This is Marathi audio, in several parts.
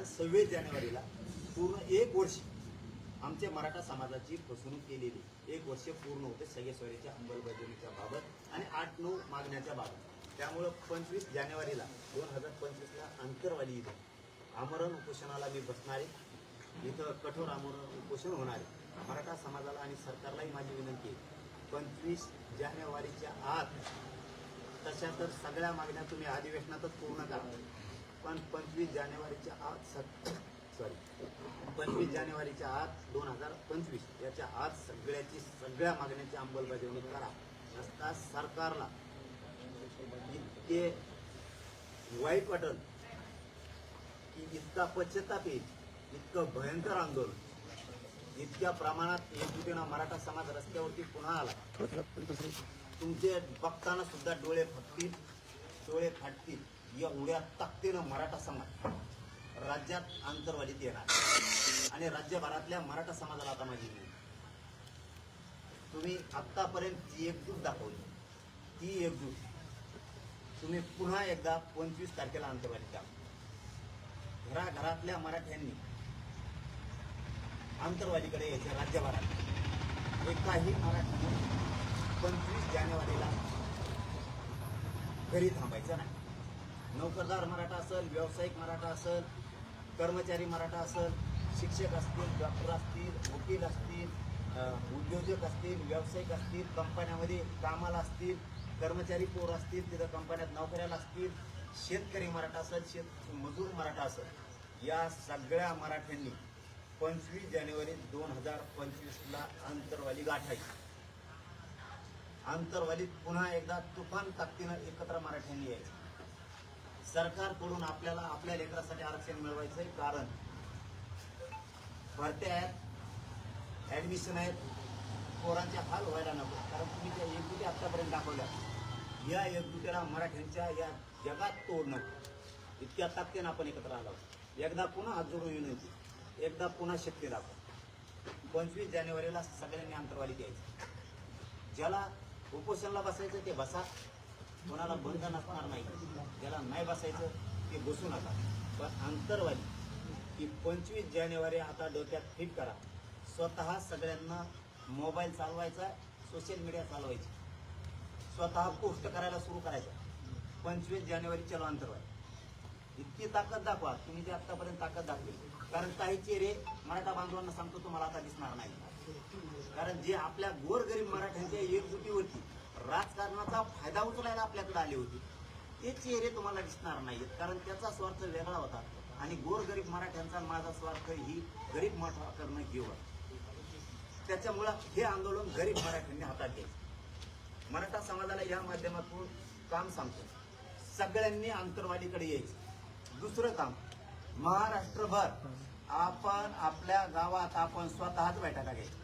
कारण सव्वीस जानेवारीला पूर्ण एक वर्ष आमच्या मराठा समाजाची फसवणूक केलेली. एक वर्ष पूर्ण होते सगळे अंमलबजावणीच्या बाबत आणि आठ नऊ मागण्याच्या बाबत. त्यामुळं पंचवीस जानेवारीला दोन हजार पंचवीसला अंतरवाली इथं आमरण उपोषणाला मी बसणार. आहे इथं कठोर आमरण उपोषण होणार. आहे मराठा समाजाला आणि सरकारलाही माझी विनंती आहे. पंचवीस जानेवारीच्या आत तशा तर सगळ्या मागण्या तुम्ही अधिवेशनातच पूर्ण करा. पण पंचवीस जानेवारीच्या आत सॉरी पंचवीस जानेवारीच्या आत दोन हजार पंचवीस. याच्या आत सगळ्याची सगळ्या मागण्याची अंमलबजावणी करा. नसता सरकारला. इतके वाईट वाटल की इतका पश्चाताप येईल इतकं भयंकर आंदोलन. इतक्या प्रमाणात एकजुटीनं मराठा समाज रस्त्यावरती पुन्हा आला. तुमचे बघताना सुद्धा डोळे फटतील डोळे फाटतील. एवढ्या ताकदीनं मराठा समाज राज्यात आंतरवालीत येणार. आणि राज्यभरातल्या मराठा समाजाला आता माझी विनंती. तुम्ही आत्तापर्यंत जी एकजूट दाखवली ती एकजूट तुम्ही पुन्हा एकदा पंचवीस तारखेला आंतरवालीत द्या घराघरातल्या मराठ्यांनी आंतरवालीकडे यायचं राज्यभरात. एकाही मराठी पंचवीस जानेवारीला घरी थांबायचं नाही. नोकरदार मराठा असेल व्यावसायिक मराठा असेल कर्मचारी मराठा असेल शिक्षक असतील डॉक्टर असतील वकील असतील उद्योजक असतील व्यावसायिक असतील कंपन्यामध्ये कामाला असतील कर्मचारी पोर असतील तिथं कंपन्यात नोकऱ्याला असतील शेतकरी मराठा असेल शेत मजूर मराठा असेल या सगळ्या मराठ्यांनी पंचवीस जानेवारी दोन हजार पंचवीसला अंतरवाली गाठायची आंतरवालीत पुन्हा एकदा तुफान ताकदीनं एकत्र मराठ्यांनी यायचं. सरकारकडून आपल्याला आपल्या लेकरासाठी आरक्षण मिळवायचंय कारण भरत्या आहेत ऍडमिशन आहेत. पोरांचे हाल व्हायला नको. कारण तुम्ही त्या एकजुटी आतापर्यंत दाखवल्या. या एकजुटीला मराठ्यांच्या या जगात तोड नको इतक्या ताकदीनं आपण एकत्र आलो. एकदा पुन्हा हात जोडून विनंती. एकदा पुन्हा शक्ती दाखव. पंचवीस जानेवारीला सगळ्यांनी अंतरवाली द्यायची ज्याला उपोषणला बसायचं ते बसा. कोणाला बंधन असणार नाही. ज्याला नाही बसायचं ते बसू नका. पण अंतरवाली की पंचवीस जानेवारी आता डोक्यात फिट करा. स्वतः सगळ्यांना मोबाईल चालवायचा सोशल मीडिया चालवायची. स्वतः पोस्ट करायला सुरू करायचं. पंचवीस जानेवारी चलो अंतरवाली इतकी ताकद दाखवा. तुम्ही जे आतापर्यंत ताकद दाखवली. कारण काही चेहरे मराठा बांधवांना सांगतो तुम्हाला आता दिसणार नाही. कारण जे आपल्या गोरगरीब मराठ्यांच्या एकजुटीवरती राजकारणाचा फायदा उचलायला आपल्याकडे आली होती. ते चेहरे तुम्हाला दिसणार नाहीत कारण त्याचा स्वार्थ वेगळा होता. आणि गोरगरीब मराठ्यांचा माझा स्वार्थ ही गरीब मराठा करणं घेऊन. त्याच्यामुळं हे आंदोलन गरीब मराठ्यांनी हातात घ्यायचं मराठा समाजाला या माध्यमातून काम सांगतो. सगळ्यांनी आंतरवादीकडे यायचं. दुसरं काम महाराष्ट्रभर आपण आपल्या गावात आपण स्वतःच बैठका घ्यायची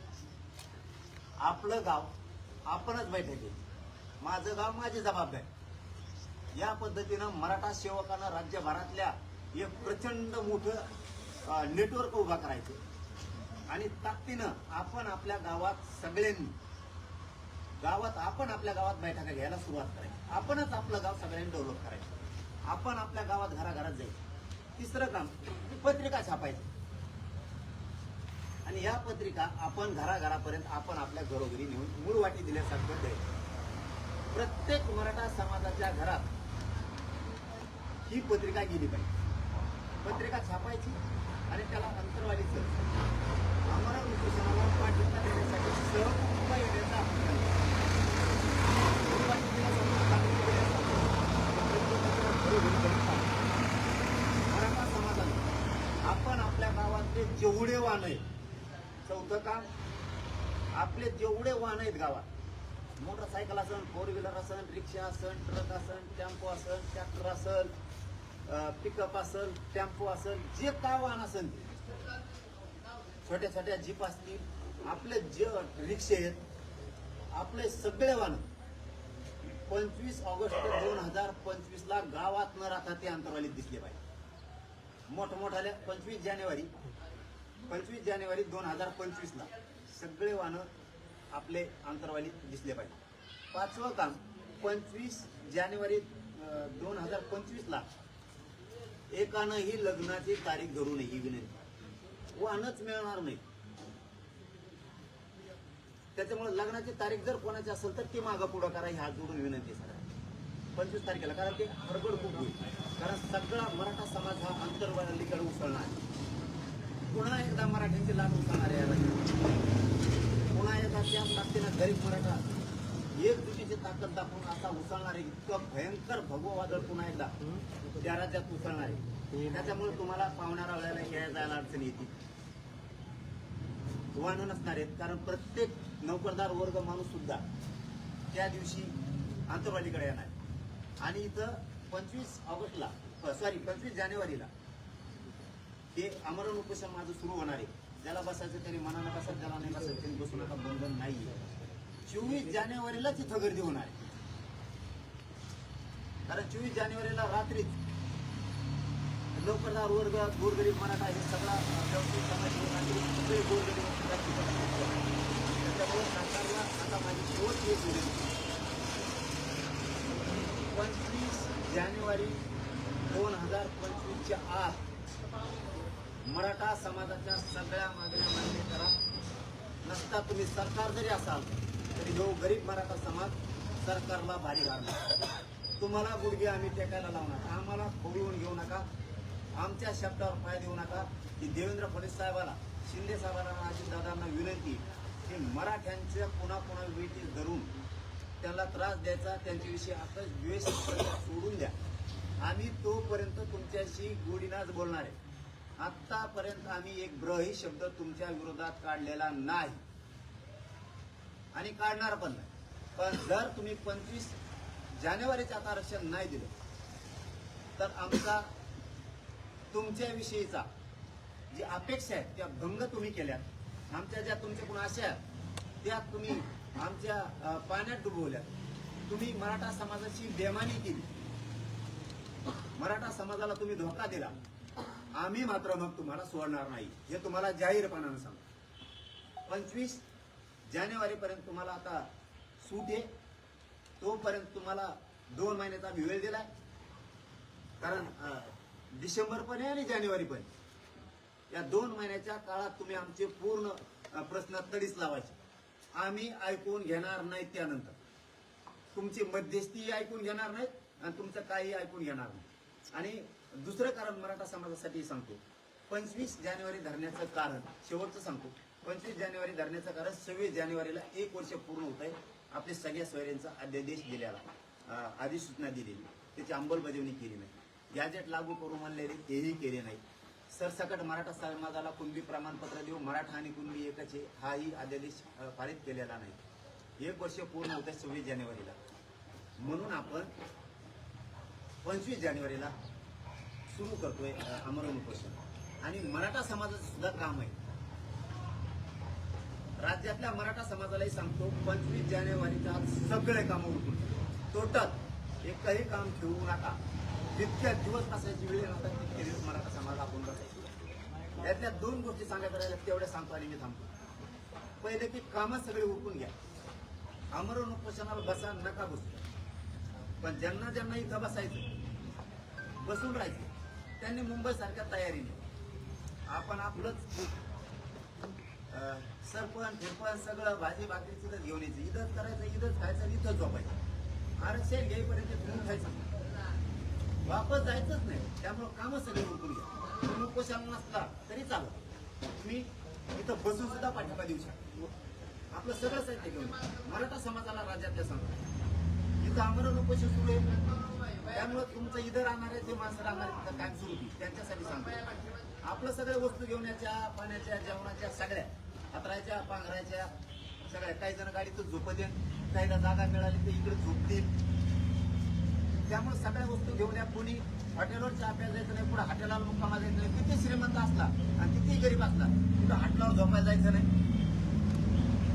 आपलं गाव आपणच बैठक घ्यायची. माझं गाव माझी जबाबदारी. या पद्धतीनं मराठा सेवकांना राज्यभरातल्या एक प्रचंड मोठं नेटवर्क उभा करायचं. आणि ताकदीनं आपण आपल्या गावात सगळ्यांनी गावात आपण आपल्या गावात बैठका घ्यायला सुरुवात करायची. आपणच आपलं गाव सगळ्यांनी डेव्हलप करायचं. आपण आपल्या गावात घराघरात जायचं. तिसरं काम पत्रिका छापायची. आणि या पत्रिका आपण घराघरापर्यंत आपण आपल्या घरोघरी नेऊन मूळ वाटी दिल्यासारखं द्यायचं. प्रत्येक मराठा समाजाच्या घरात ही पत्रिका गेली पाहिजे. पत्रिका छापायची आणि त्याला अंतरवालीचं आम्हाला उपोषणाला पाठिंबा देण्यासाठी सहकुटुंब येण्याचा मराठा समाजाने आपण आपल्या गावातले जेवढे वाहन आहेत चौथं काम आपले जेवढे वाहन आहेत गावात मोटरसायकल असन फोर व्हीलर असन रिक्षा असन ट्रक असन टेम्पो असन ट्रॅक्टर असन पिकअप असन टेम्पो असन जे काय वाहन असन छोट्या छोट्या जीप असतील आपले जे रिक्षे आहेत आपले सगळे वाहन पंचवीस ऑगस्ट दोन हजार पंचवीस ला गावात न राहता ते अंतरवालीत दिसले पाहिजे. मोठमोठाल्या पंचवीस जानेवारी पंचवीस जानेवारी दोन हजार पंचवीस ला सगळे वाहनं आपले अंतरवाली दिसले पाहिजे. पाचवं काम पंचवीस जानेवारी दोन हजार पंचवीसला एकानं एकानंही लग्नाची तारीख धरू नये ही विनंती. वाहनच मिळणार नाही. त्याच्यामुळे लग्नाची तारीख जर कोणाची असेल तर ती मागं पुढं करा ही हात जोडून विनंती सर पंचवीस तारखेला कारण ते हडबड खूप होईल. कारण सगळा मराठा समाज हा अंतर्वालीकडे उसळणार आहे. पुन्हा एकदा मराठ्यांची लाट उसळणार आहे पुन्हा एकदा त्या ताकदीनं गरीब मराठा. एक दुसरीची ताकद दाखवून असा उसळणार आहे इतकं भयंकर भगव वादळ पुन्हा एकदा त्या राज्यात उसळणार. आहे त्याच्यामुळे तुम्हाला पावणाऱ्या वेळेला यायला जायला अडचण येते. वाहनं नसणार आहेत कारण प्रत्येक नोकरदार वर्ग माणूस सुद्धा त्या दिवशी आंतरवालीकडे येणार. आणि इथं पंचवीस ऑगस्टला सॉरी पंचवीस जानेवारीला ते आमरण उपोषण माझं सुरू होणार आहे. ज्याला बसायचं त्यांनी मनानं बसायचं ज्याला नाही बसायचं? त्यांनी बसू नका बंधन नाही चोवीस जानेवारीला तिथं गर्दी होणार आहे. कारण चोवीस जानेवारीला रात्रीच लवकर वर्ग गोरगरीब मराठा हे सगळा व्यवस्थित सगळे गोरगरीब रात्री त्याच्यामुळे सरकारला आता माझी शेवटची एक विनंती पंचवीस जानेवारी दोन हजार पंचवीसच्या आत मराठा समाजाच्या सगळ्या मागण्या मान्य करा. नसता तुम्ही सरकार जरी असाल तरी जो गरीब मराठा समाज सरकारला भारी घालणार तुम्हाला गुडघे आम्ही टेकायला लावणार. आम्हाला खोडून घेऊ नका. आमच्या शब्दावर पाय देऊ नका. की देवेंद्र फडणवीस साहेबाला शिंदे साहेबांना अजित दादांना विनंती की मराठ्यांच्या पुन्हा पुन्हा धरून त्यांना त्रास द्यायचा त्यांच्याविषयी आता द्वेष सोडून द्या. आम्ही तोपर्यंत तुमच्याशी गोडीनाच बोलणार आहे. आतापर्यंत आम्ही एक ब्रही शब्द तुमच्या विरोधात काढलेला नाही. आणि काढणार पण नाही. पण जर तुम्ही पंचवीस जानेवारीचं आता आरक्षण नाही दिलं तर आमचा तुमच्याविषयीचा जी अपेक्षा आहे त्या भंग तुम्ही केल्या आमच्या ज्या तुमच्याकडून आशा आहेत त्या तुम्ही आमच्या पाण्यात डुबवल्या तुम्ही मराठा समाजाची बेमानी केली. मराठा समाजाला तुम्ही धोका दिला. आम्ही मात्र मग तुम्हाला सोडणार नाही. हे तुम्हाला जाहीरपणानं सांगतो. पंचवीस जानेवारीपर्यंत तुम्हाला आता सूट आहे. तोपर्यंत तुम्हाला दोन महिन्याचा आम्ही वेळ दिला कारण डिसेंबर पण आहे आणि जानेवारी पण आहे. या दोन महिन्याच्या काळात तुम्ही आमचे पूर्ण प्रश्न तडीच लावायचे. आम्ही ऐकून घेणार नाही त्यानंतर. तुमची मध्यस्थी ऐकून घेणार नाहीत आणि तुमचं काही ऐकून घेणार नाही. आणि दुसरं कारण मराठा समाजासाठी सांगतो. पंचवीस जानेवारी धरण्याचं कारण शेवटचं सांगतो. पंचवीस जानेवारी धरण्याचं कारण सव्वीस जानेवारीला एक वर्ष पूर्ण होत आहे. आपल्या सगळ्या सोयऱ्यांचा अध्यादेश दिलेला अधिसूचना दिलेली. त्याची अंमलबजावणी केली नाही. गॅजेट लागू करू म्हणलेले तेही केले नाही. सरसकट मराठा समाजाला कुणबी प्रमाणपत्र देऊ मराठा आणि कुणबी एकाचे हाही अध्यादेश पारित केलेला नाही. एक वर्ष पूर्ण होत आहे सव्वीस जानेवारीला. म्हणून आपण पंचवीस जानेवारीला सुरू करतोय अ, उपोषण आणि मराठा समाजाचं सुद्धा काम आहे. राज्यातल्या मराठा समाजालाही सांगतो पंचवीस जानेवारीच्या सगळे कामं उरकून टोटल एकही काम ठेवू नका. जितक्या दिवस असायची वेळ नव्हता तितके दिवस मराठा समाज आपण बसायचो. यातल्या दोन गोष्टी सांगायच्या राहिल्या तेवढ्या सांगतो आणि मी थांबतो. पहिले की कामं सगळे उरकून घ्या. आमरण उपोषणाला बसा नका बसू. पण ज्यांना ज्यांना इथं बसायचं बसून राहायचं. त्यांनी मुंबई सारख्या तयारीने आपण आपलंच सरपंच फिरपंच सगळं भाजी भाकरी तिथं घेऊन यायचं. इथंच करायचं इथंच खायचं आणि इथंच झोपायचं. आरक्षण घेईपर्यंत तुम्ही खायचं? वापस जायचंच नाही. त्यामुळं कामं सगळे उकरू घ्या. उपोषण नसला तरी चालत तुम्ही इथं बसून सुद्धा पाठिंबा देऊ शकता. आपलं सगळं साहित्य घेऊन मराठा समाजाला राज्यातल्या सांगतो इथं आमरण उपोषण सुरू आहे. त्यामुळं तुमचं इथं राहणारे जे माणसं राहणारे तिथं सुरू होती त्यांच्यासाठी सांगतो. आपलं सगळ्या वस्तू घेऊन याच्या पाण्याच्या जेवणाच्या सगळ्या हातरायच्या पांघरायच्या सगळ्या. काही जण गाडीतच झोपत येईल काहीला जागा मिळाली तर इकडे झोपतील त्यामुळे सगळ्या वस्तू घेऊन या. कोणी हॉटेलवर चहा प्यायला जायचं नाही पुढे हॉटेलला मुक्कामा जायचं नाही किती श्रीमंत असला आणि किती गरीब असला कुठं हॉटेलावर झोपायला जायचं नाही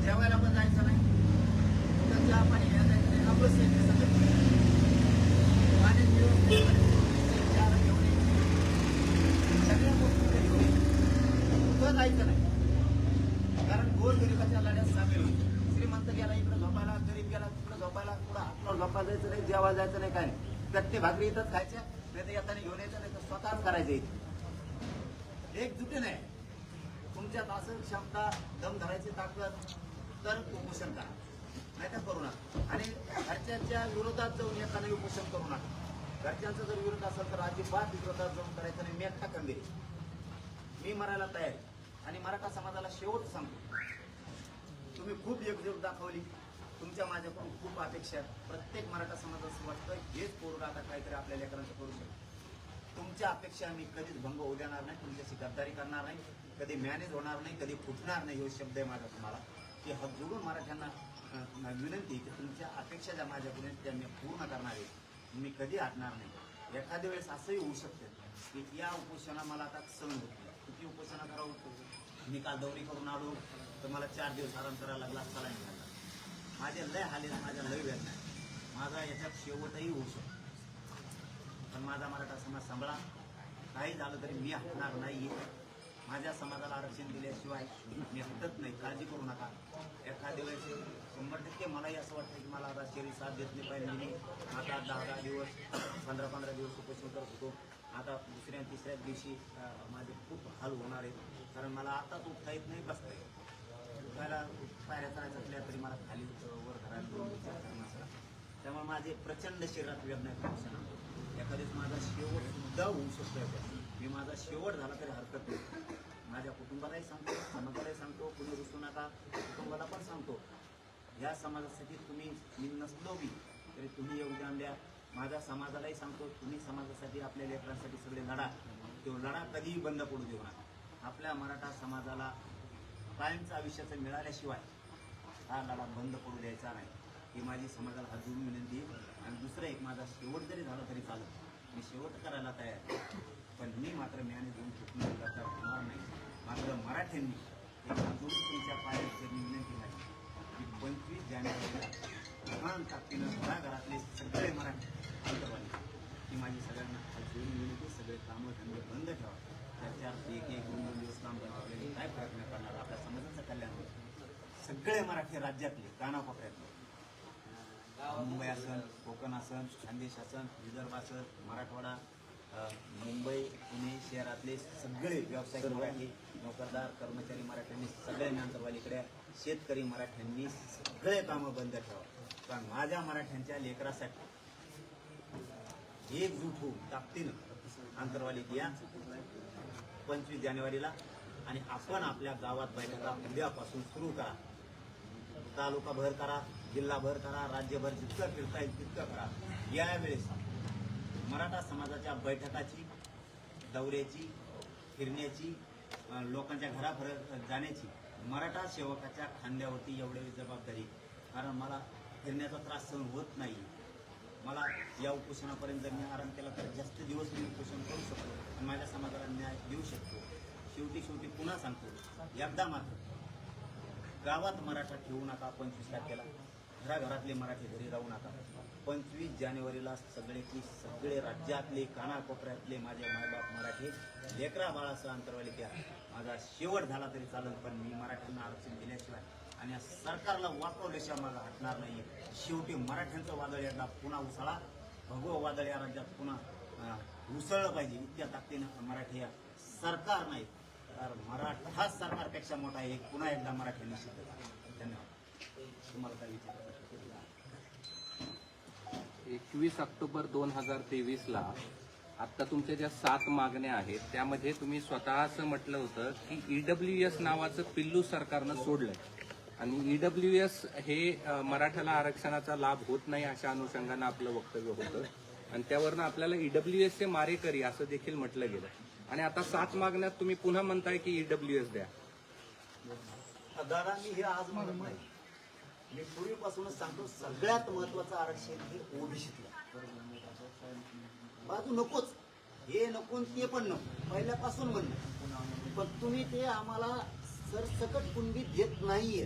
जेवायला पण जायचं नाही कुठं चहा पाणी घ्यायला जायचं नाही. आपलं सेफ्टी सगळं पाण्याची व्यवस्था चहा घेऊन यायची. सगळ्या गोष्टी घरी घेऊन यायच्या. कुठं जायचं नाही कारण गोर गरिबाच्या लढ्यात सामील होईल श्रीमंत गेला इकडे झोपायला गरीब गेला तिकडे झोपायला कुठं हातला झोपायला जायचं नाही जेवायला जायचं नाही काय नाही प्रत्येक भाकरी इथंच खायच्या नाही तर येताना घेऊन यायचं नाही तर स्वतःच करायचं इथे. एकजुटीने आहे तुमच्यात असं क्षमता दम धरायची ताकद तर उपोषण करा. नाही तर करू नका. आणि घरच्यांच्या विरोधात जाऊन येताना उपोषण करू नका. घरच्यांचा जर विरोध असेल तर अजिबात विरोधात जाऊन करायचं नाही. मी एकटा खंबीर मी मरायला तयार आणि मराठा समाजाला शेवट सांगतो. तुम्ही खूप एकजूट दाखवली. तुमच्या माझ्याकडून खूप अपेक्षा आहेत. प्रत्येक मराठा समाज असं वाटतं हेच पोरगा आता काहीतरी आपल्या लेकरांचं करू शकतो. तुमच्या अपेक्षा मी कधीच भंग होऊ देणार नाही तुमच्याशी गद्दारी करणार नाही कधी मॅनेज होणार नाही कधी फुटणार नाही हे शब्द आहे माझा तुम्हाला. की हात जोडून मराठ्यांना विनंती की तुमच्या अपेक्षा ज्या माझ्याकडून त्या मी पूर्ण करणार आहे. मी कधी हटणार नाही. एखाद्या वेळेस असंही होऊ शकते की या उपोषणा मला आता सहन होत नाही. किती उपोषणा करावं? मी काल दौरी करून आलो तर मला चार दिवस आराम करायला लागला चला माझे लय हाल माझ्या लय वेदना माझा याच्यात शेवटही होऊ शकतो. पण माझा मराठा समाज सांभाळा. काही झालं तरी मी हटणार नाही माझ्या समाजाला आरक्षण दिल्याशिवाय मी हटत नाही. काळजी करू नका. एखाद्या वेळेस शंभर टक्के मलाही असं वाटतं की मला आता शरीर साथ देत नाही पाहिजे मी. आता दहा दहा दिवस पंधरा पंधरा दिवस उपोषण करत होतो. आता दुसऱ्या तिसऱ्या दिवशी माझे खूप हाल होणार आहेत. कारण मला आताच उठता येत नाही बसता येत उठायला पायऱ्या चढायचं असल्या तरी मला खाली वर घरात दोन विचार करणं त्यामुळे माझे प्रचंड शरीरात वेदना आहेत एखाद्याच माझा शेवट सुद्धा होऊ शकतो मी माझा शेवट झाला तरी हरकत नाही. माझ्या कुटुंबालाही सांगतो समाजालाही सांगतो कुणी रुसू नका कुटुंबाला पण सांगतो. या समाजासाठी तुम्ही मी नसलो बी तरी तुम्ही योगदान द्या. माझ्या समाजालाही सांगतो तुम्ही समाजासाठी आपल्या लेकरांसाठी सगळे लढा. तो लढा कधीही बंद पडू देऊ नका. आपल्या मराठा समाजाला कायमचं आयुष्याचं मिळाल्याशिवाय हा लढा बंद पडू द्यायचा नाही. ही माझी समाजाला हात जोडून विनंती आणि दुसरं एक माझा शेवट जरी झाला तरी चालत मी शेवट करायला तयार पण मी मात्र म्याने देऊन चुकून करता होणार नाही. मात्र मराठ्यांनी एक हात जोडून तुमच्या विनंती नाही की पंचवीस जानेवारीला लहान ताकदीनं घराघरातले सगळे मराठी अंतरवाली की माझी सगळ्यांना हात जोडून विनंती सगळे कामं धंदे बंद ठेवा. एक एक दोन दोन दिवस काम काय नाही पडणार आपल्या समाजाचं कल्याण होईल सगळे मराठी राज्यातले कानाकोपऱ्यातले मुंबई असन कोकण असन खानदेश असन विदर्भ असन मराठवाडा मुंबई पुणे शहरातले सगळे व्यावसायिक मराठी नोकरदार कर्मचारी मराठ्यांनी सगळ्यांनी अंतरवालीकडे शेतकरी मराठ्यांनी सगळे कामं बंद ठेवा कारण माझ्या मराठ्यांच्या लेकरासाठी एकजूट होऊन ताकदीनं अंतरवालीत या पंचवीस जानेवारीला. आणि आपण आपल्या गावात बैठका उद्यापासून सुरू करा. तालुका भर करा जिल्हा भर करा राज्यभर जितकं फिरता येईल तितकं करा. यावेळेस मराठा समाजाच्या बैठकाची दौऱ्याची फिरण्याची लोकांच्या घराभर जाण्याची मराठा सेवकाच्या खांद्यावरती एवढी जबाबदारी. कारण मला फिरण्याचा त्रास सहन होत नाही. मला या उपोषणापर्यंत जर मी आराम केला तर जास्त दिवस मी उपोषण करू शकतो आणि माझ्या समाजाला न्याय देऊ शकतो. शेवटी शेवटी पुन्हा सांगतो एकदा मात्र गावात मराठा ठेवू नका पंचवीस तारखेला. घराघरातले मराठी घरी राहू नका. पंचवीस जानेवारीला सगळे की सगळे राज्यातले कानाकोपऱ्यातले माझे मायबाप मराठी लेकरा बाळासह अंतरवाली द्या माझा शेवट झाला तरी चालेल पण मी मराठ्यांना आरक्षण दिल्याशिवाय आणि सरकारला वापरल्याशिवाय आम्हाला हटणार नाही. शेवटी मराठ्यांचं वादळ एकदा पुन्हा उसळा भगव वादळ या राज्यात पुन्हा उसळलं पाहिजे. इतक्या ताकदीनं मराठी या सरकार नाही तर मराठा सरकारपेक्षा मोठा आहे. पुन्हा एकदा मराठ्यांनी सिद्ध करा. धन्यवाद. तुम्हाला काय विचार एकवीस ऑक्टोबर दोन हजार तेवीसला आत्ता तुमच्या ज्या सात मागण्या आहेत त्यामध्ये तुम्ही स्वतः असं म्हटलं होतं की ईडब्ल्यू एस नावाचं पिल्लू सरकारनं सोडलंय. आणि ईडब्ल्यू एस हे मराठ्याला आरक्षणाचा लाभ होत नाही अशा अनुषंगानं आपलं वक्तव्य होतं. आणि त्यावरनं आपल्याला ईडब्ल्यू एसचे मारेकरी असं देखील म्हटलं गेलं. आणि आता सात मागण्यात तुम्ही पुन्हा म्हणताय की ईडब्ल्यू एस द्या. दादा मी हे आज म्हणत नाही मी पूर्वीपासूनच सांगतो सगळ्यात महत्वाचं आरक्षण हे ओबीसीतलं बाजू नकोच. हे नको ते पण नको. पहिल्यापासून म्हणणं पण तुम्ही ते आम्हाला सरसकट कुंडीत देत नाहीये.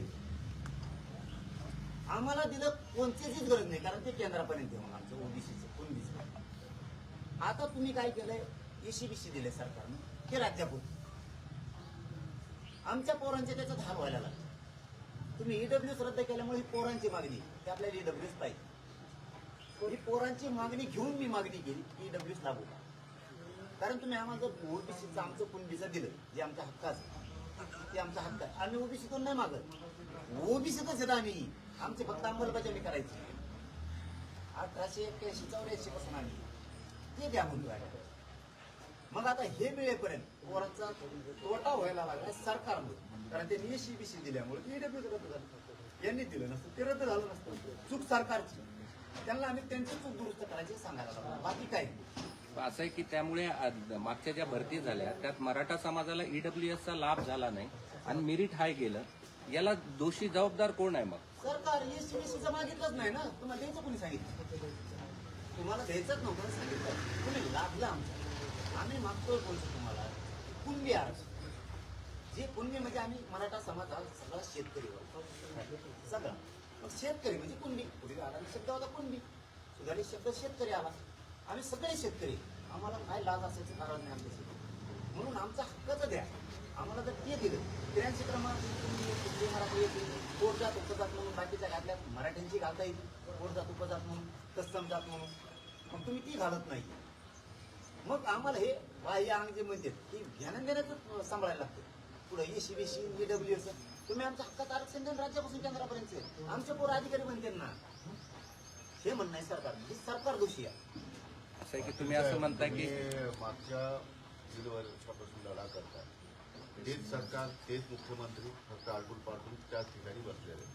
आम्हाला दिलं कोणतीच गरज नाही कारण ते केंद्रापर्यंत येऊन आमचं ओबीसीचं कुणबीचं आता तुम्ही काय केलंय? एसीबीसी दिले सरकारनं ते राज्यापुरतं आमच्या पोरांचे त्याच्यात हाल व्हायला लागले. तुम्ही ईडब्ल्यूच रद्द केल्यामुळे ही पोरांची मागणी ते आपल्याला ईडब्ल्यूच पाहिजे. ही पोरांची मागणी घेऊन मी मागणी केली की डब्ल्यूच लागू कारण तुम्ही आम्हाला जर ओबीसीचं आमचं कुणबीचं दिलं जे आमच्या हक्काचं ते आमचा हक्क आहे. आम्ही ओबीसीतून नाही मागत? ओबीसीतच येतं आम्ही. आमचे फक्त अंमलबजावणी करायची. अठराशे एक्क्याऐंशी चौऱ्याऐंशी पासून आम्ही. ते द्या म्हणतो मग आता हे मिळेपर्यंत पोरांचा तोटा व्हायला लागला सरकारमुळे. कारण त्यांनी एसी बीसी दिल्यामुळे ईडब्ल्यू रद्द झालं यांनी दिलं नसतं ते रद्द झालं नसतं. चूक सरकारची. त्यांना आम्ही त्यांची चूक दुरुस्त करायची सांगायला लागलो. बाकी काय असं आहे की त्यामुळे मागच्या ज्या भरती झाल्या त्यात मराठा समाजाला ईडब्ल्यूएसचा लाभ झाला नाही आणि मिरिट हाय गेलं. याला दोषी जबाबदार कोण आहे मग? सरकार एसी सुद्धा मागितलंच नाही ना. तुम्हाला द्यायचं कोणी सांगितलं? तुम्हाला द्यायचंच नव्हतं सांगितलं. कोणी लाभलं आमच्या आम्ही मागतोय बोलतो तुम्हाला? कुणबी आरक्षण जे कुणबी म्हणजे आम्ही मराठा समाज सगळा शेतकरी वर्ग. सगळा. मग शेतकरी म्हणजे कुणबी? पुढील आधारित शब्द होता कुणबी? सुधारित शब्द शेतकरी आला. आम्ही सगळे शेतकरी. आम्हाला काय लाज असायचं कारण नाही आमच्या म्हणून आमचा हक्कच द्या. आम्हाला जर ते दिलं त्र्याऐंशी क्रमांक कुणबी, कुणबी, मराठी येतील पोट जात उपजात म्हणून बाकीच्या घातल्या मराठ्यांची घालता येईल. पोट जात उपजात म्हणून तत्सम जात म्हणून. मग तुम्ही ती घालत नाही. मग आम्हाला हे बाह्य अंग जे म्हणते की ध्यान देण्याचं सांभाळायला लागतं. पुढे एसी बीसी ईडब्ल्यू एस तुम्ही आमच्या हक्कात आरक्षण देऊन राज्यापासून केंद्रापर्यंत आमचे पोर अधिकारी म्हणते ना हे म्हणणं आहे सरकार. हे सरकार दोषी आहे. असं आहे की तुम्ही असं म्हणताय की मागच्या दीड वर्षापासून लढा करताय. तेच सरकार तेच मुख्यमंत्री फक्त आडकुल पाडून त्याच ठिकाणी बसलेले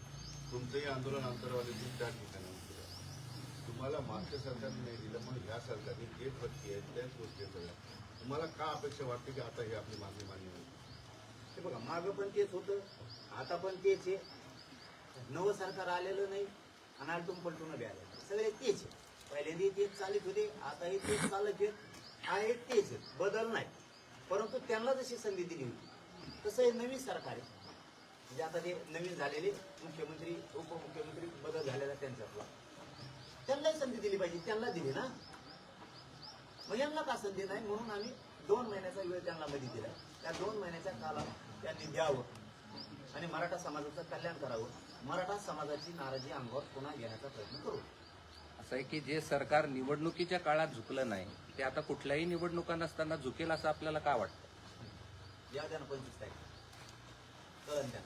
तुमचंही आंदोलन आंतरवालीतून त्या ठिकाणी केलं तुम्हाला मागच्या सरकारने नाही दिलं मग ह्या सरकारने जे भरती आहेत त्याच गोष्टी सगळ्या तुम्हाला का अपेक्षा वाटते की आता ही आपली मागणी मान्य होईल? ते बघा मागं पण तेच होतं आता पण तेच आहे. नवं सरकार आलेलं नाही आणि आलटून पलटून बी आलेलं सगळे तेच आहे पहिल्यांदा तेच चालत होते आताही तेच चालत आहेत. आहे तेच बदल नाही. परंतु त्यांना जशी संधी दिली होती तसं हे नवीन सरकार आहे. म्हणजे आता ते नवीन झालेले मुख्यमंत्री उपमुख्यमंत्री बदल झालेला त्यांच्यातला त्यांनाही संधी दिली पाहिजे त्यांना दिली ना. मग यांना का संधी नाही? म्हणून आम्ही दोन महिन्याचा वेळ त्यांना मध्ये दिला. त्या दोन महिन्याच्या काला त्यांनी द्यावं. आणि मराठा समाजाचं कल्याण करावं. मराठा समाजाची नाराजी अंगावर पुन्हा घेण्याचा प्रयत्न करू. असं आहे की जे सरकार निवडणुकीच्या काळात झुकलं नाही ते आता कुठल्याही निवडणुका नसताना झुकेल असं आपल्याला का वाटतं? या द्या ना पंचवीस तारीख. कळण द्या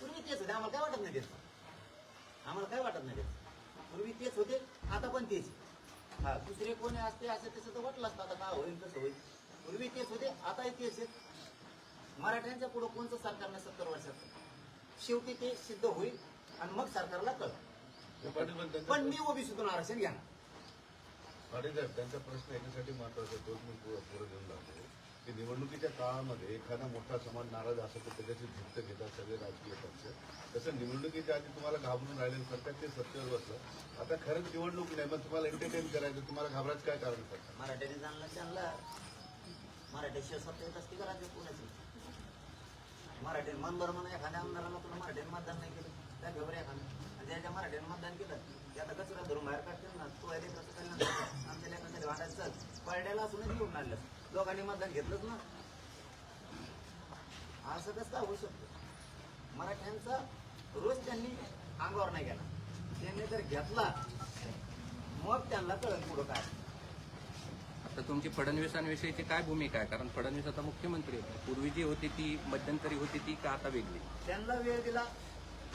पूर्वी तेच होते. आम्हाला काय वाटत नाही त्याचं आम्हाला काय वाटत नाही त्याचं पूर्वी तेच होते आता पण तेच. हा दुसरे कोणी असते असं तसं तर वाटलं असतं. आता काय होईल कसं होईल? पूर्वी तेच होते आताही तेच आहेत. मराठ्यांच्या पुढं कोणतं सरकार नाही सत्तर वर्षात शेवटी ते सिद्ध होईल आणि मग सरकारला कळ पण त्यांचा मी ओबीसीतून आरक्षण घ्या पाटील साहेब त्यांचा प्रश्न याच्यासाठी महत्त्वाचा आहे, तोच मी पुढे पुढे घेऊन लागतो की निवडणुकीच्या काळामध्ये एखादा मोठा समाज नाराज असतो तर त्याच्याशी झुक्त घेतात सगळे राजकीय पक्ष. तसं निवडणुकीच्या आधी तुम्हाला घाबरून राहिले सरकार ते सत्तेवर बसलं. आता खरंच निवडणूक नाही मग तुम्हाला एंटरटेन करायचं तुम्हाला घाबरायचं काय कारण पडतं मराठ्याने जाणलं चालला मराठ्याशिवाय सत्ता येत असते का कोणाची? मराठी मन बरं म्हणा एखाद्या आमदाराला तुला मराठीने मतदान नाही केलं? त्या घेवर एखादं. आणि ज्याच्या मराठीने मतदान केलं ते आता कचरा धरून बाहेर काढतील ना. तू आहे कसं कल्याण. आमच्या लेखाकडे वाटायचं पडड्याला असूनच घेऊन आणलं दोघांनी मतदान घेतलंच ना. असं कसं काय होऊ शकतं? मराठ्यांचा रोज त्यांनी अंगावर नाही गेला. त्यांनी जर घेतला मग त्यांना कळत पुढं काय. आता तुमची फडणवीसांविषयीची काय भूमिका आहे? कारण फडणवीस आता मुख्यमंत्री होते. पूर्वी जी होती ती मध्यंतरी होती ती का आता वेगळी? त्यांना वेळ दिला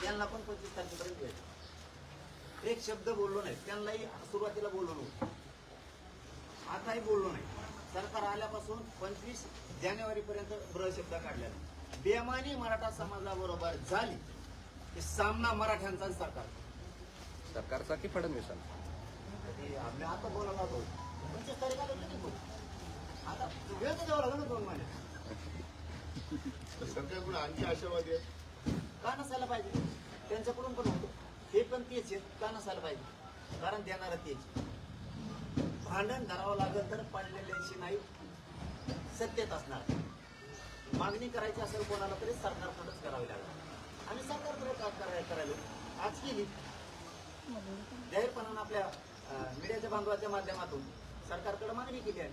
त्यांना पण पंचवीस तारखेपर्यंत वेळ. एक शब्द बोललो नाही त्यांनाही सुरुवातीला बोललो नव्हतं आताही बोललो नाही. सरकार आल्यापासून पंचवीस जानेवारी पर्यंत ब्र शब्द काढलेला बेमानी मराठा समाजाबरोबर झाली की सामना मराठ्यांचा आणि सरकार सरकारचा की फडणवीसांचा? ते आम्ही आता बोलायला होतो पंचवीस तारीख आलं की बोल. आता वेळ तर द्यावा लागेल ना दोन महिने. तर सरकारकडून आणखी आशावादी आहेत का नसायला पाहिजे? त्यांच्याकडून पण होतो. हे पण तेच आहेत. का नसायला पाहिजे? कारण देणार तेच भांडण धरावं लागेल तर पडलेल्याशी नाही. सत्तेत असणार. मागणी करायची असेल कोणाला तरी सरकारकडंच करावी लागेल आणि सरकारकडे का करायला करायला आज केली. जाहीरपणानं आपल्या मीडियाच्या बांधवाच्या माध्यमातून सरकारकडे मागणी केली आहे.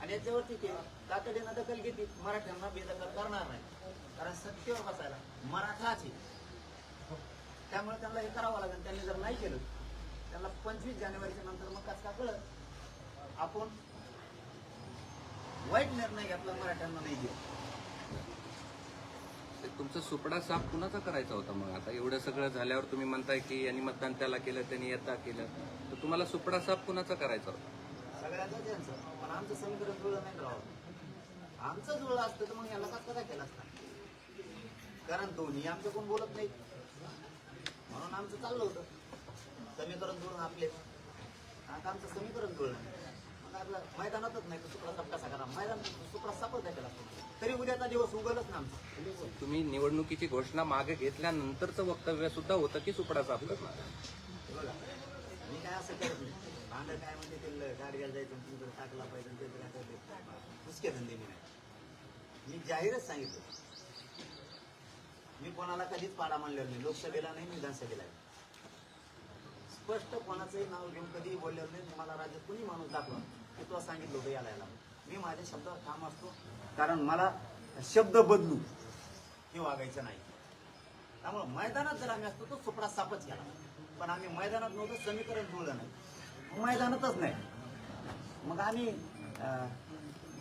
आणि याच्यावरती ते तातडीनं दखल घेतली. मराठ्यांना बेदखल करणार नाही. कारण सत्तेवर बसायला मराठाच आहे. त्यामुळे त्यांना हे करावं लागेल. त्यांनी जर नाही केलं त्यांना पंचवीस जानेवारीच्या नंतर मग कसं का कळत आपण वाईट निर्णय घेतला मराठ्यांना नाही ते तुमचा सुपडा साफ कुणाचा करायचा होता मग आता? एवढं सगळं झाल्यावर तुम्ही म्हणताय की यांनी मतदान त्याला केलं त्यांनी यथा केलं. तर तुम्हाला सुपडा साफ कुणाचा करायचा होता? सगळ्यांचं त्यांचं. पण आमचं समीकरण जुळलं नाही राव. आमचं जुळलं असतं तर मग याला कसं केलं असतं? कारण दोन्ही आमचं कोण बोलत नाही. म्हणून आमचं चाललं होतं. समीकरण जुळून आपले. आता आमचं समीकरण जुळलं नाही. मैदानातच नाही तर सुपडा साप कसा करा मैदान सुपडा सापच नाही केला तरी उद्याचा दिवस उगलच ना आमचं. तुम्ही निवडणुकीची घोषणा मागे घेतल्यानंतरचं वक्तव्य सुद्धा होतं की सुपडा साफ करणार बघा मी काय असं करत नाही. भांडं काय म्हणजे ते गाडग्याला जायचं तिकडे टाकला पाहिजे त्याचं काय ते पुसके धंदे मी नाही. मी जाहीरच सांगितलं. मी कोणाला कधीच पाडा मानलेला नाही. लोकसभेला नाही विधानसभेला नाही. स्पष्ट कोणाचंही नाव घेऊन कधीही बोललेलं नाही. मला राज्यात कुणी माणूस दाखवा की तो सांगितलं होतं याला याला मी माझ्या शब्दावर ठाम असतो. कारण मला शब्द बदलू हे वागायचं नाही. त्यामुळे मैदानात जर आम्ही असतो तो सुपडा सापच केला पण आम्ही मैदानात नव्हतो समीकरण जुळलं नाही. मैदानातच नाही. मग आम्ही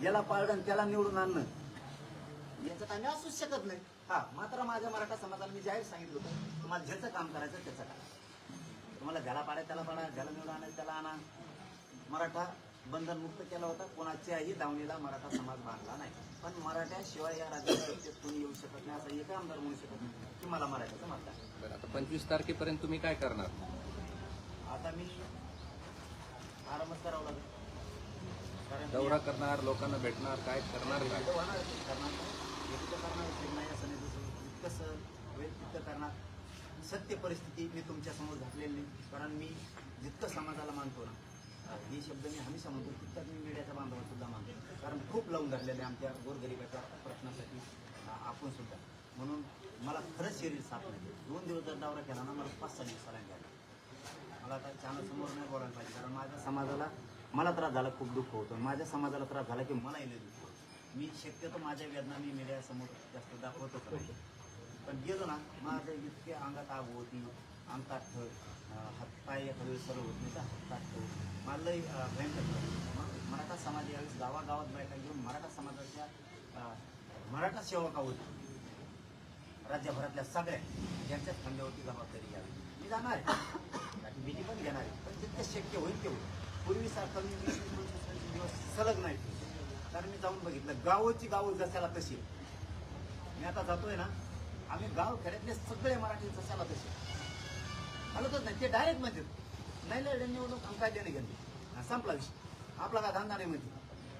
याला पाळणं त्याला निवडून आणणं याच्यात आम्ही असूच शकत नाही. हा मात्र माझ्या मराठा समाजाला मी जाहीर सांगितलं होतं तुम्हाला ज्याचं काम करायचं त्याचं काम तुम्हाला ज्याला पाडाय त्याला पाडा ज्याला निवडून आणायचं त्याला आणा. मराठा बंधनमुक्त केला होता कोणाच्याही दावणीला मराठा समाज बांधला नाही. पण मराठ्याशिवाय या राज्यात कोणी येऊ शकत नाही असा एक आमदार म्हणू शकत नाही. की मला मराठ्याचं मतदान बरं, आता पंचवीस तारखेपर्यंत तुम्ही काय करणार? आता मी आरामच करावं लागेल. कारण दौरा करणार लोकांना भेटणार काय करणार काय आहे, करणार इतकं करणार नाही असं नाही. तसं इतकं होईल तितकं करणार. सत्य परिस्थिती मी तुमच्यासमोर घातलेली नाही. कारण मी जितकं समाजाला मानतो ना हे शब्द मी हमेशा म्हणतो तितकाच मी मीडियाच्या बांधवात सुद्धा मानतो. कारण खूप लावून धरलेले आहे आमच्या गोरगरिबाच्या प्रश्नासाठी आपण सुद्धा. म्हणून मला खरंच शरीर साफ नाही. दोन दिवस जर दौरा केला ना मला पाच सहा दिवस सलाईन घ्यायला. मला आता चॅनल समोर नाही बोलायला पाहिजे. कारण माझ्या समाजाला मला त्रास झाला खूप दुःख होतं. माझ्या समाजाला त्रास झाला की मलाही नाही दुःख होतो. मी शक्यतो माझ्या वेदना मी मीडियासमोर जास्त दाखवतो नाही. पण गेलो ना माझं इतके अंगात आग होती अंगात हातपाय एखाद्या वेळेस सर्व होत नाही तर हातपाय मला लई, भयंकर मराठा समाज यावेळेस गावागावात बायका घेऊन मराठा समाजाच्या मराठा सेवका होती. राज्यभरातल्या सगळ्या ज्यांच्या खांद्यावरती जबाबदारी घ्यावी. मी जाणार आहे. मी पण घेणार आहे. पण जितकं शक्य होईल तेवढं. पूर्वीसारखं मी वीस पंचवीस दिवस सलग नाही. कारण मी जाऊन बघितलं गावची गाव जशाला तशी. मी आता जातोय ना आम्ही गाव खेड्यातले सगळे मराठी जशाला तसे. हलतच नाही ते डायरेक्ट म्हणजे नाही लढे निवडणूक आम काय देणे घेणे संपला विषय. आपला काय धंदा नाही म्हणजे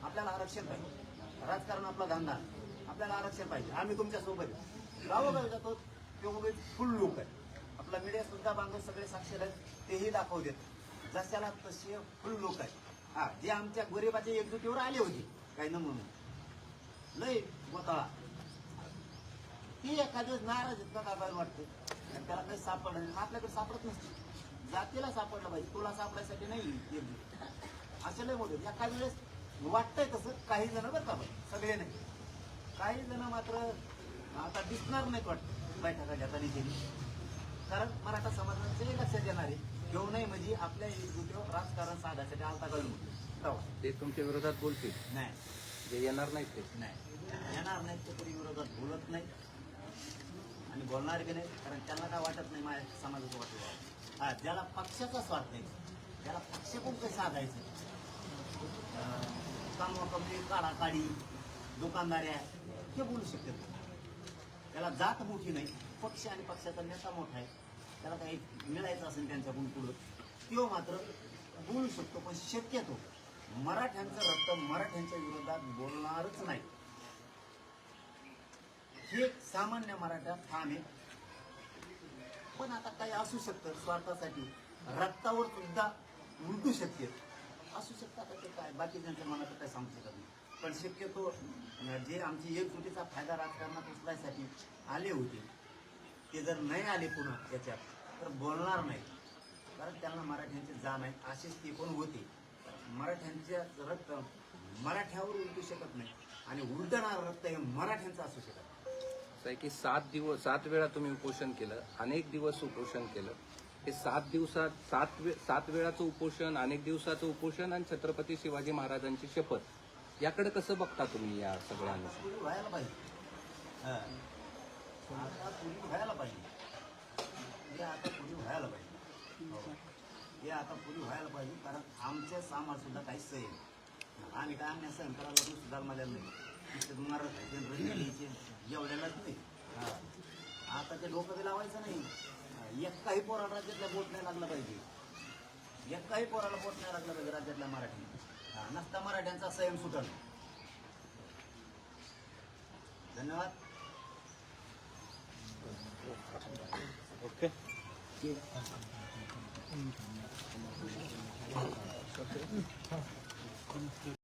आपल्याला आरक्षण पाहिजे. राजकारण आपला धंदा. आपल्याला आरक्षण पाहिजे. आम्ही तुमच्यासोबत आहे. गावोगावी जातो. ते फुल लोक आहे आपला मीडिया सुद्धा बांधव सगळे साक्षर आहेत. तेही दाखवू देत जशाला तसे फुल लोक आहेत. हा जे आमच्या गरिबाच्या एकजुटीवर आले होते काही न म्हणून लय गोताळा. ती एखाद्या नाराज इतका दाबायला वाटते आणि त्याला काही सापड आपल्याकडे सापडत नसते. जातीला सापडलं पाहिजे. तुला सापडायसाठी नाही. असे लय मोठे एखाद्या वेळेस वाटतंय तसं काही जण बरं का सगळे नाही. काही जण मात्र आता दिसणार नाहीत वाटतं. बैठका घेताना केली कारण मराठा समाजाचे लक्षात येणार आहे घेऊ नाही म्हणजे आपल्या एकजुटीवर राजकारण साधायसाठी कळून तेव्हा ते तुमच्या विरोधात बोलतील. नाही. जे येणार नाहीत ते. नाही. येणार नाहीत ते तरी विरोधात बोलत नाही आणि बोलणार बी नाही? कारण त्यांना काय वाटत नाही माझ्या समाजाचं वाटत हा ज्याला पक्षाचा स्वार्थ नाही त्याला पक्ष कोण काही साधायचं कामवा कमली काढा काढी दुकानदाऱ्या हे बोलू शकतात त्याला जात मोठी नाही पक्ष आणि पक्षाचा नेता मोठा आहे. त्याला काही मिळायचं असेल त्यांच्याकडून पुढं तो मात्र बोलू शकतो पण शक्यतो मराठ्यांचं रक्त मराठ्यांच्या विरोधात बोलणारच नाही. हे सामान्य मराठा ठाम आहे. पण आता काही असू शकतं स्वार्थासाठी. रक्तावर सुद्धा उलटू शकते असू शकतं आता ते काय? बाकी त्यांच्या मनात काय सांगू शकत नाही. पण शक्यतो जे आमची एकजुटीचा फायदा राजकारणात उचलायसाठी आले होते ते जर नाही आले पुन्हा त्याच्यात तर बोलणार नाही. कारण त्यांना मराठ्यांची जाण आहे असेच ते पण होते. मराठ्यांच्या रक्त मराठ्यावर उलटू शकत नाही. आणि उलटणारं रक्त हे मराठ्यांचं असू शकत नाही. असं आहे की सात दिवस सात वेळा तुम्ही उपोषण केलं अनेक दिवस उपोषण केलं. हे सात दिवसात सात वे सात वेळाचं उपोषण अनेक दिवसाचं उपोषण आणि छत्रपती शिवाजी महाराजांची शपथ. याकडे कसं बघता तुम्ही या सगळ्यांना व्हायला पाहिजे. आता पुरी व्हायला पाहिजे. हे आता पुरी व्हायला पाहिजे. हो. हे. आता पुरी व्हायला पाहिजे कारण आमच्या सामान सुद्धा काहीच सही नाही. आम्ही काय आम्ही सहन करायला पण सुद्धा मला नाही. ते जेवढ्यालाच नाही. आता ते डोकं बी लावायचं नाही हा. एकाही पोराला राज्यातल्या बोट नाही लागलं पाहिजे एकाही पोराला बोट नाही लागलं पाहिजे राज्यातल्या मराठी. नसता मराठ्यांचा संयम सुटल धन्यवाद